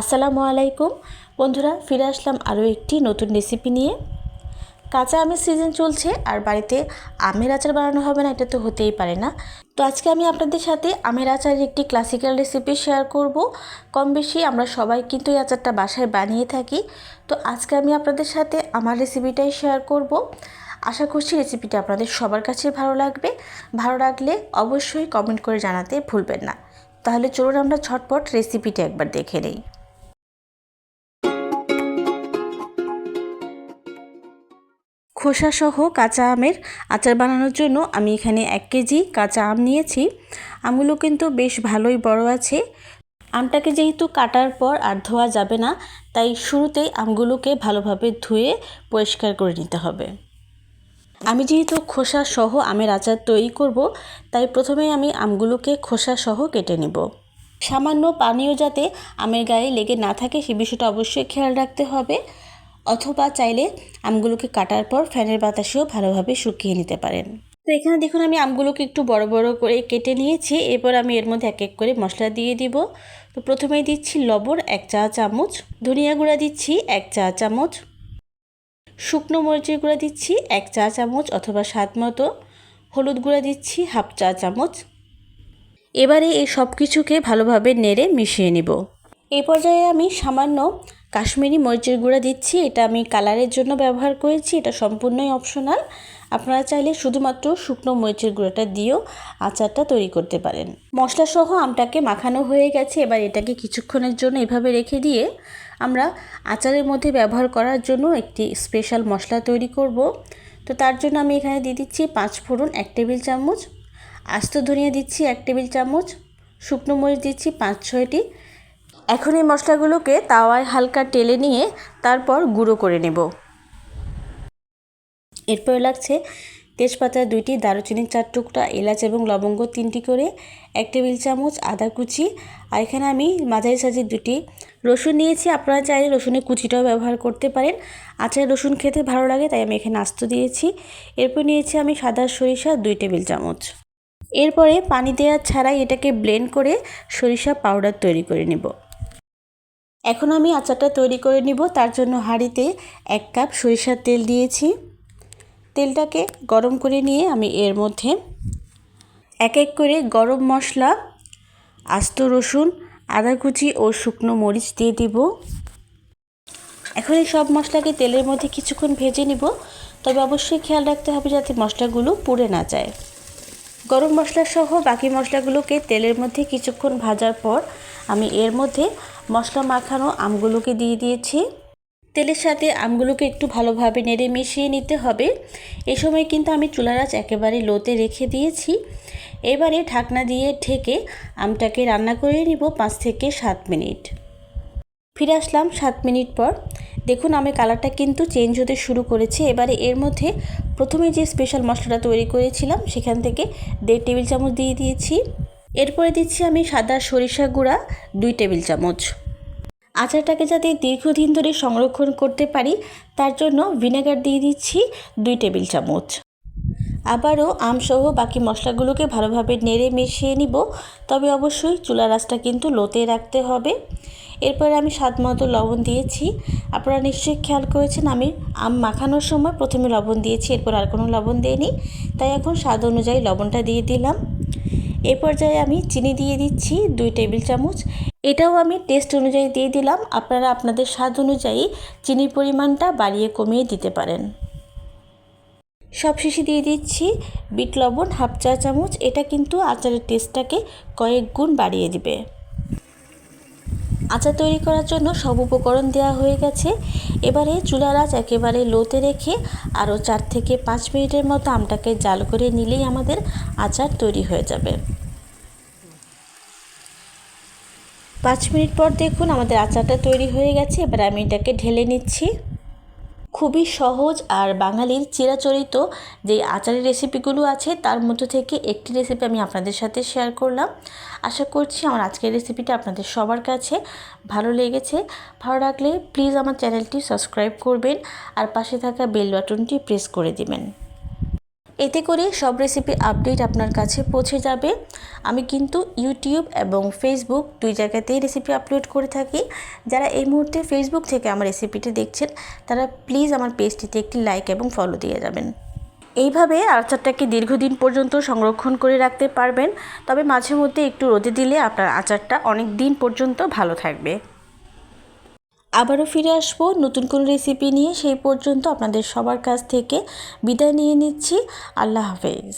আসসালামু আলাইকুম। বন্ধুরা, ফিরে আসলাম আরও একটি নতুন রেসিপি নিয়ে। কাঁচা আমের সিজন চলছে আর বাড়িতে আমের আচার বানানো হবে না, এটা তো হতেই পারে না। তো আজকে আমি আপনাদের সাথে আমের আচারের একটি ক্লাসিক্যাল রেসিপি শেয়ার করব। কম বেশি আমরা সবাই কিন্তু এই আচারটা বাসায় বানিয়ে থাকি। তো আজকে আমি আপনাদের সাথে আমার রেসিপিটাই শেয়ার করব। আশা করছি রেসিপিটা আপনাদের সবার কাছে ভালো লাগবে। ভালো লাগলে অবশ্যই কমেন্ট করে জানাতে ভুলবেন না। তাহলে চলুন আমরা ঝটপট রেসিপিটা একবার দেখে নেই। খোসাসহ কাঁচা আমের আচার বানানোর জন্য আমি এখানে এক কেজি কাঁচা আম নিয়েছি। আমগুলো কিন্তু বেশ ভালোই বড় আছে। আমটাকে যেহেতু কাটার পর আর ধোয়া যাবে না, তাই শুরুতেই আমগুলোকে ভালোভাবে ধুয়ে পরিষ্কার করে নিতে হবে। আমি যেহেতু খোসা সহ আমের আচার তৈরি করব, তাই প্রথমে আমি আমগুলোকে খোসা সহ কেটে নিব। সামান্য পানীয় যাতে আমের গায়ে লেগে না থাকে সে বিষয়টা অবশ্যই খেয়াল রাখতে হবে। অথবা চাইলে আমগুলোকে কাটার পর ফ্যানের বাতাসেও ভালোভাবে শুকিয়ে নিতে পারেন। তো এখানে দেখুন, আমি আমগুলোকে একটু বড় বড় করে কেটে নিয়েছি। এরপর আমি এর মধ্যে এক এক করে মশলা দিয়ে দিব। তো প্রথমেই দিচ্ছি লবণ এক চা চামচ, ধনিয়া গুঁড়া দিচ্ছি এক চা চামচ, শুকনো মরিচের গুঁড়া দিচ্ছি এক চা চামচ অথবা স্বাদ মতো, হলুদ গুঁড়া দিচ্ছি হাফ চা চামচ। এবারে এই সব কিছুকে ভালোভাবে নেড়ে মিশিয়ে নিব। এই পর্যায়ে আমি সামান্য কাশ্মীরি মরিচের গুঁড়া দিচ্ছি। এটা আমি কালারের জন্য ব্যবহার করেছি। এটা সম্পূর্ণই অপশনাল আপনারা চাইলে শুধুমাত্র শুকনো মরিচের গুঁড়োটা দিয়েও আচারটা তৈরি করতে পারেন। মশলা সহ আমটাকে মাখানো হয়ে গেছে। এবার এটাকে কিছুক্ষণের জন্য এভাবে রেখে দিয়ে আমরা আচারের মধ্যে ব্যবহার করার জন্য একটি স্পেশাল মশলা তৈরি করব। তো তার জন্য আমি এখানে দিয়ে দিচ্ছি পাঁচ ফোড়ন এক টেবিল চামচ। আস্ত ধনিয়া দিচ্ছি এক টেবিল চামচ। শুকনো মরিচ দিচ্ছি পাঁচ ছয়টি। এখন এই মশলাগুলোকে তাওয়ায় হালকা টেলে নিয়ে তারপর গুঁড়ো করে নেব। এরপর লাগছে তেজপাতা দুইটি, দারুচিনির চার টুকরা, এলাচ এবং লবঙ্গ তিনটি করে, এক টেবিল চামচ আদা কুচি আর এখানে আমি মাঝারি সাইজের দুটি রসুন নিয়েছি। আপনারা চাইলে রসুনের কুচিটাও ব্যবহার করতে পারেন। আচার রসুন খেতে ভালো লাগে, তাই আমি এখানে আস্ত দিয়েছি। এরপর নিয়েছি আমি সাদা সরিষা দুই টেবিল চামচ। এরপরে পানি দেওয়া ছাড়াই এটাকে ব্লেন্ড করে সরিষা পাউডার তৈরি করে নেব। এখন আমি আচারটা তৈরি করে নিব। তার জন্য হাঁড়িতে এক কাপ সরিষার তেল দিয়েছি। তেলটাকে গরম করে নিয়ে আমি এর মধ্যে এক এক করে গরম মশলা, আস্ত রসুন, আদা কুচি ও শুকনো মরিচ দিয়ে দিব। এখন এই সব মশলাকে তেলের মধ্যে কিছুক্ষণ ভেজে নিব। তবে অবশ্যই খেয়াল রাখতে হবে যাতে মশলাগুলো পুড়ে না যায়। গরম মশলা সহ বাকি মশলাগুলোকে তেলের মধ্যে কিছুক্ষণ ভাজার পর আমি এর মধ্যে মশলা মাখানো আমগুলোকে দিয়ে দিয়েছি। তেলের সাথে আমগুলোকে একটু ভালোভাবে নেড়ে মিশিয়ে নিতে হবে। এ সময় কিন্তু আমি চুলার আঁচ একেবারে লোতে রেখে দিয়েছি। এবারে ঢাকনা দিয়ে ঢেকে আমটাকে রান্না করে নিব পাঁচ থেকে সাত মিনিট। ফিরে আসলাম সাত মিনিট পর। দেখুন, আমি কালারটা কিন্তু চেঞ্জ হতে শুরু করেছে। এবারে এর মধ্যে প্রথমে যে স্পেশাল মশলাটা তৈরি করেছিলাম, সেখান থেকে দেড় টেবিল চামচ দিয়ে দিয়েছি। এরপরে দিচ্ছি আমি সাদা সরিষা গুঁড়া, দুই টেবিল চামচ। আচারটাকে যাতে দীর্ঘদিন ধরে সংরক্ষণ করতে পারি, তার জন্য ভিনেগার দিয়ে দিচ্ছি দুই টেবিল চামচ। আবারও আমসহ বাকি মশলাগুলোকে ভালোভাবে নেড়ে মিশিয়ে নিব, তবে অবশ্যই চুলা রাসটা কিন্তু লোতে রাখতে হবে। এরপরে আমি স্বাদ মতো লবণ দিয়েছি। আপনারা নিশ্চয়ই খেয়াল করেছেন, আমি আম মাখানোর সময় প্রথমে লবণ দিয়েছি, এরপর আর কোনো লবণ দিইনি। তাই এখন স্বাদ অনুযায়ী লবণটা দিয়ে দিলাম। এই পর্যায়ে আমি চিনি দিয়ে দিচ্ছি দুই টেবিল চামচ। এটাও আমি টেস্ট অনুযায়ী দিয়ে দিলাম। আপনারা আপনাদের স্বাদ অনুযায়ী চিনির পরিমাণটা বাড়িয়ে কমিয়ে দিতে পারেন। সব শেষে দিয়ে দিচ্ছি বিট লবণ হাফ চা চামচ। এটা কিন্তু আচারের টেস্টটাকে কয়েক গুণ বাড়িয়ে দিবে। আচার তৈরি করার জন্য সব উপকরণ দেওয়া হয়ে গেছে। এবারে চুলার আঁচ একেবারে লোতে রেখে আরও চার থেকে পাঁচ মিনিটের মতো আমটাকে জাল করে নিলেই আমাদের আচার তৈরি হয়ে যাবে। পাঁচ মিনিট পর দেখুন আমাদের আচারটা তৈরি হয়ে গেছে। এবার আমি এটাকে ঢেলে নিচ্ছি। খুবই সহজ আর বাঙালির চিরাচরিত যে আচারের রেসিপিগুলো আছে, তার মধ্যে থেকে একটি রেসিপি আমি আপনাদের সাথে শেয়ার করলাম। আশা করছি আমার আজকের রেসিপিটা আপনাদের সবার কাছে ভালো লেগেছে। ভালো লাগলে প্লিজ আমার চ্যানেলটি সাবস্ক্রাইব করবেন আর পাশে থাকা বেল বাটনটি প্রেস করে দিবেন। এতে করে সব রেসিপি আপডেট আপনার কাছে পৌঁছে যাবে। আমি কিন্তু ইউটিউব এবং ফেসবুক দুই জায়গাতেই রেসিপি আপলোড করে থাকি। যারা এই মুহূর্তে ফেসবুক থেকে আমার রেসিপিটি দেখছেন, তারা প্লিজ আমার পেজটিতে একটি লাইক এবং ফলো দিয়ে যাবেন। এইভাবে আচারটাকে দীর্ঘদিন পর্যন্ত সংরক্ষণ করে রাখতে পারবেন। তবে মাঝে মধ্যে একটু রোদে দিলে আপনার আচারটা অনেক দিন পর্যন্ত ভালো থাকবে। আবারও ফিরে আসব। নতুন কোনো রেসিপি নিয়ে সেই পর্যন্ত আপনাদের সবার কাছ থেকে বিদায় নিয়ে নিচ্ছি। আল্লাহ হাফেজ।